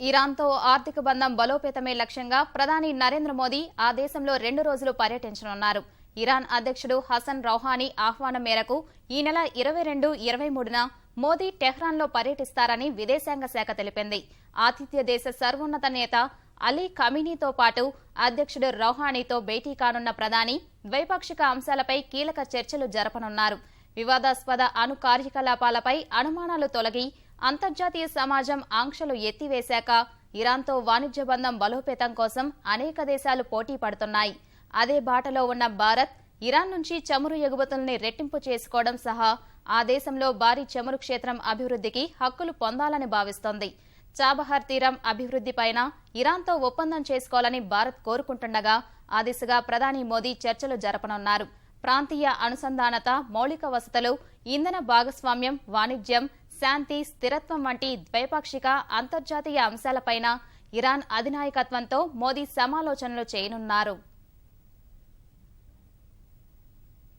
ఇరాన్తో ఆర్థిక బంధం బలోపేతమే లక్ష్యంగా ప్రధాని నరేంద్ర మోదీ ఆ దేశంలో రెండు రోజులు పర్యటించనున్నారు. ఇరాన్ అధ్యక్షుడు హసన్ రౌహానీ ఆహ్వానం మేరకు ఈ నెల ఇరవై రెండు ఇరవై మూడున మోదీ టెహ్రాన్లో పర్యటిస్తారని విదేశాంగ శాఖ తెలిపింది. ఆతిథ్య దేశ సర్వోన్నత నేత అలీ కమీనీతో పాటు అధ్యక్షుడు రౌహానీతో భేటీ కానున్న ప్రధాని ద్వైపాక్షిక అంశాలపై కీలక చర్చలు జరపనున్నారు. వివాదాస్పద అణు కార్యకలాపాలపై అనుమానాలు తొలగి అంతర్జాతీయ సమాజం ఆంక్షలు ఎత్తివేశాక ఇరాన్తో వాణిజ్య బంధం బలోపేతం కోసం అనేక దేశాలు పోటీ పడుతున్నాయి. అదే బాటలో ఉన్న భారత్ ఇరాన్ నుంచి చమురు ఎగుమతుల్ని రెట్టింపు చేసుకోవడం సహా ఆ దేశంలో భారీ చమురు క్షేత్రం అభివృద్ధికి హక్కులు పొందాలని భావిస్తోంది. చాబహార్ తీరం అభివృద్ధిపైన ఇరాన్తో ఒప్పందం చేసుకోవాలని భారత్ కోరుకుంటుండగా ఆ దిశగా ప్రధాని మోదీ చర్చలు జరపనున్నారు. ప్రాంతీయ అనుసంధానత మౌలిక వసతులు ఇంధన భాగస్వామ్యం వాణిజ్యం శాంతి స్థిరత్వం వంటి ద్వైపాక్షిక అంతర్జాతీయ అంశాలపైన ఇరాన్ అధినాయకత్వంతో మోదీ సమాలోచనలు చేయనున్నారు.